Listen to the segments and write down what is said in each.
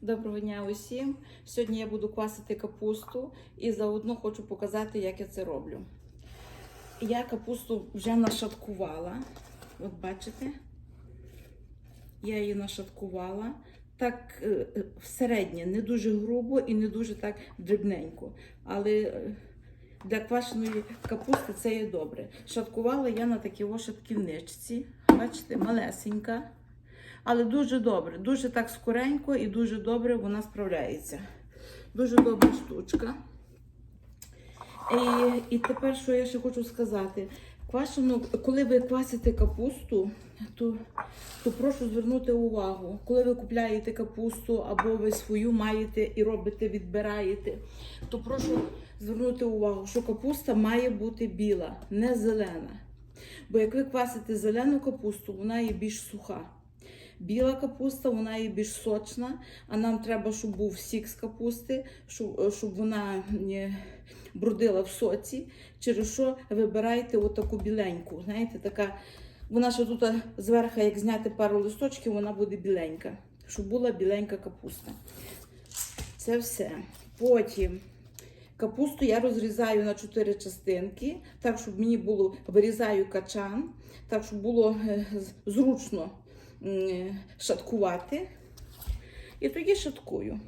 Доброго дня усім. Сьогодні я буду квасити капусту і заодно хочу показати, як я це роблю. Я капусту вже нашаткувала. От бачите? Я її нашаткувала. Так е, е, не дуже грубо і не дуже так дрібненько. Але е, для квашеної капусти це є добре. Шаткувала я на такій шатківничці. Бачите, малесенька. Але дуже добре, дуже так скоренько і дуже добре вона справляється. Дуже добра штучка. І, і тепер, що я ще хочу сказати, Квашену, коли ви квасите капусту, то, то прошу звернути увагу, коли ви купляєте капусту або ви свою маєте і робите, відбираєте, то прошу звернути увагу, що капуста має бути біла, не зелена. Бо як ви квасите зелену капусту, вона є більш суха. Біла капуста, вона є більш сочна, а нам треба, щоб був сік з капусти, щоб, щоб вона брудила в соці. Через що вибирайте отаку біленьку. Знаєте, така, вона ще тут зверху, як зняти пару листочків, вона буде біленька. Щоб була біленька капуста. Це все. Потім капусту я розрізаю на 4 частинки, так, щоб мені було, вирізаю качан, так, щоб було е, зручно шаткувати. І тоді шаткую.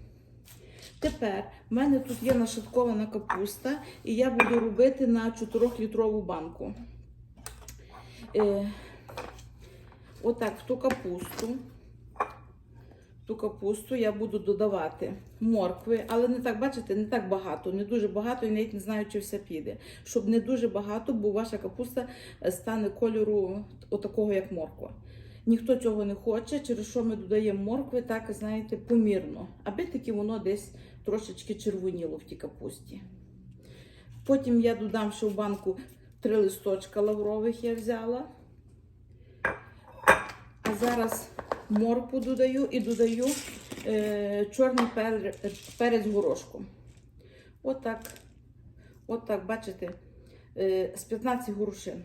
Тепер в мене тут є нашаткована капуста, і я буду робити на 4-літрову банку. Е, отак, в ту капусту. в Ту капусту я буду додавати моркви, але не так, бачите, не так багато, не дуже багато, і навіть не знаю, чи все піде. Щоб не дуже багато, бо ваша капуста е, стане кольору отакого, як морква. Ніхто цього не хоче, через що ми додаємо моркви, так, знаєте, помірно, аби таки воно десь трошечки червоніло в тій капусті. Потім я додам ще в банку три листочка лаврових я взяла. А зараз моркву додаю і додаю е, чорний пер, перець горошком. Отак, отак, бачите, е, з 15 горошин.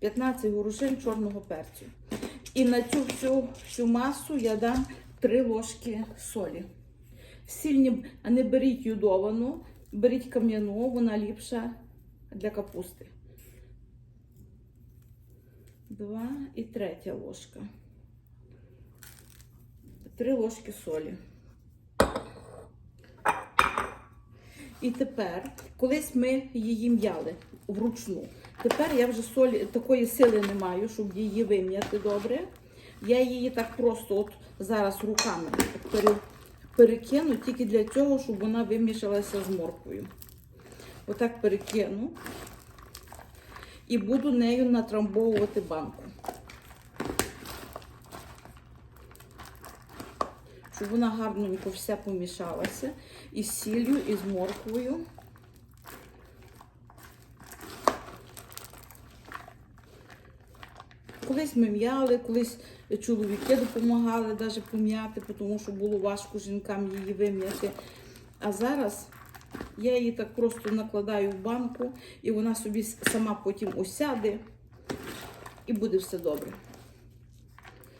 15 горошин чорного перцю. І на цю всю, всю масу я дам 3 ложки солі. Сіль не, не беріть юдовану, беріть кам'яну, вона ліпша для капусти. Два і третя ложка. Три ложки солі. І тепер, колись ми її м'яли вручну. Тепер я вже солі такої сили не маю, щоб її вим'яти добре. Я її так просто от зараз руками перекину тільки для цього, щоб вона вимішалася з морквою. Отак перекину і буду нею натрамбовувати банку. Щоб вона гарненько вся помішалася і з сіллю, і з морквою. Колись ми м'яли, колись чоловіки допомагали навіть пом'яти, тому що було важко жінкам її вим'яти. А зараз я її так просто накладаю в банку, і вона собі сама потім осяде, і буде все добре.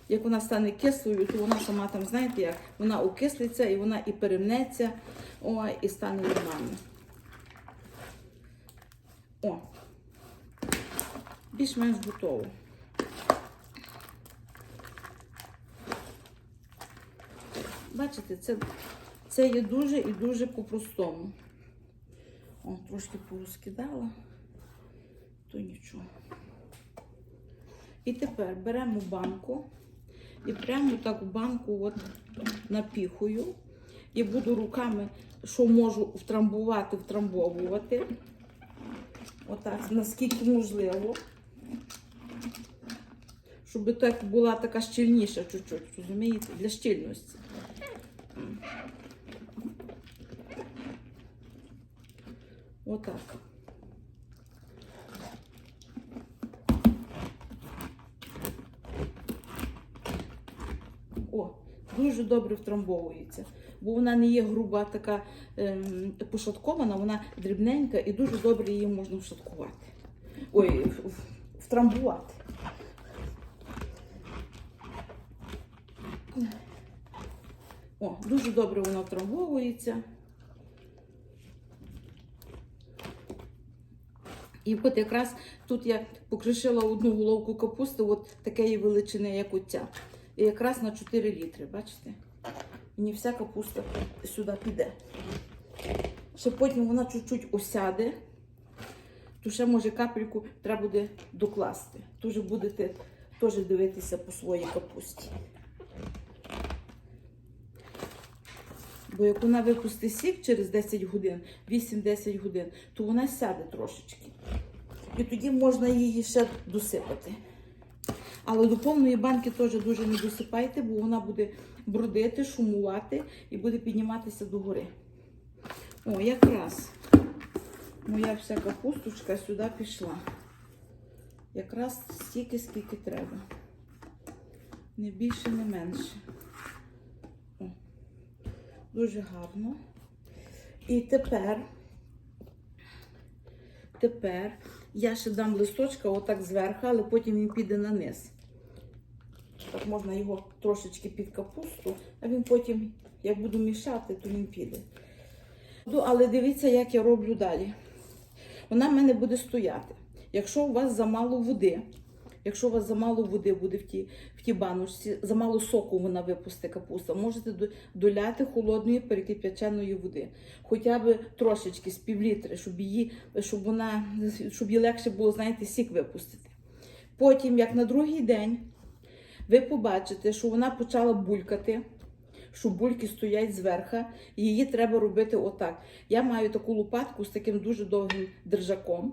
Як вона стане кислою, то вона сама там, знаєте, як вона окислиться і вона і перемнеться, о, і стане нормально. О, більш-менш готово. Бачите, це, це є дуже і дуже по-простому. О, трошки порозкидала, то нічого. І тепер беремо банку і прямо так в банку от напіхую. І буду руками, що можу втрамбувати, втрамбовувати. Отак, наскільки можливо. Щоб так була така щільніша чуть-чуть, розумієте, для щільності. Отак. О, дуже добре втрамбовується, бо вона не є груба така ем, пошаткована, вона дрібненька і дуже добре її можна вшаткувати. Ой, втрамбувати. О, дуже добре воно втрамбовується. І от якраз тут я покришила одну головку капусти, от такої величини, як оця. І якраз на 4 літри, бачите? І не вся капуста сюди піде. Ще потім вона чуть-чуть осяде, то ще може капельку треба буде докласти. Тож будете теж дивитися по своїй капусті. Бо як вона випустить сік через 10 годин, 8-10 годин, то вона сяде трошечки. І тоді можна її ще досипати. Але до повної банки теж дуже не досипайте, бо вона буде бродити, шумувати і буде підніматися догори. О, якраз моя вся капусточка сюди пішла. Якраз стільки, скільки треба. Не більше, не менше. Дуже гарно. І тепер, тепер я ще дам листочка отак зверху, але потім він піде на низ. Так можна його трошечки під капусту, а він потім, як буду мішати, то він піде. Ну, Але дивіться, як я роблю далі. Вона в мене буде стояти. Якщо у вас замало води, якщо у вас замало води буде в тій, в тій баночці, замало соку вона випустить капуста, можете доляти холодної перекип'яченої води. Хоча б трошечки з півлітри, щоб її, щоб вона, щоб їй легше було, знаєте, сік випустити. Потім, як на другий день, ви побачите, що вона почала булькати, що бульки стоять зверху, і її треба робити отак. Я маю таку лопатку з таким дуже довгим держаком.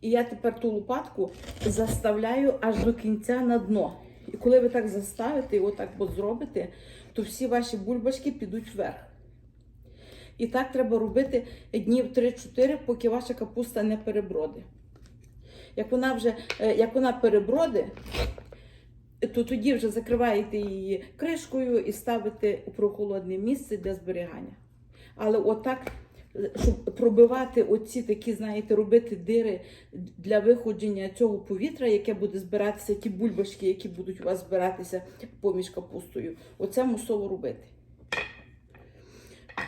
І я тепер ту лопатку заставляю аж до кінця на дно. І коли ви так заставите і отак от зробите, то всі ваші бульбашки підуть вверх. І так треба робити днів 3-4, поки ваша капуста не переброди. Як вона вже е, як вона переброди, то тоді вже закриваєте її кришкою і ставите у прохолодне місце для зберігання. Але отак, щоб пробивати оці такі, знаєте, робити дири для виходження цього повітря, яке буде збиратися, ті бульбашки, які будуть у вас збиратися поміж капустою. Оце мусово робити.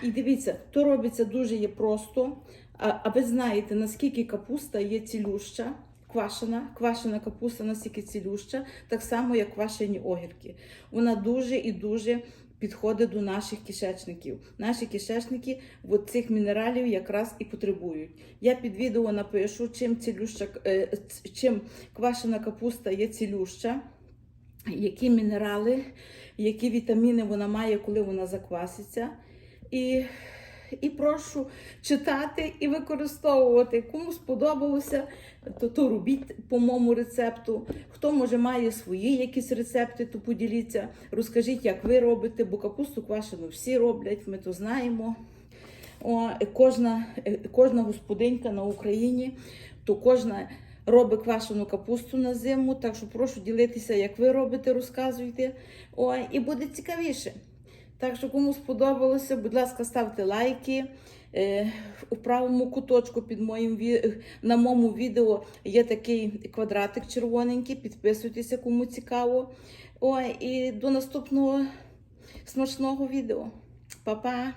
І дивіться, то робиться дуже є просто. А ви знаєте, наскільки капуста є цілюща, квашена, квашена капуста настільки цілюща, так само, як квашені огірки. Вона дуже і дуже підходить до наших кишечників. Наші кишечники от цих мінералів якраз і потребують. Я під відео напишу, чим цілюща, е, чим квашена капуста є цілюща, які мінерали, які вітаміни вона має, коли вона закваситься. І, і прошу читати і використовувати. Кому сподобалося, то, то робіть по моєму рецепту. Хто може має свої якісь рецепти, то поділіться. Розкажіть, як ви робите, бо капусту квашену всі роблять, ми то знаємо. О, кожна, е, кожна господинька на Україні, то кожна робить квашену капусту на зиму. Так що прошу ділитися, як ви робите, розказуйте. О, і буде цікавіше. Так що, кому сподобалося, будь ласка, ставте лайки. Е, У правому куточку під моїм на моєму відео є такий квадратик червоненький. Підписуйтеся, кому цікаво. Ой, і до наступного смачного відео. Па-па!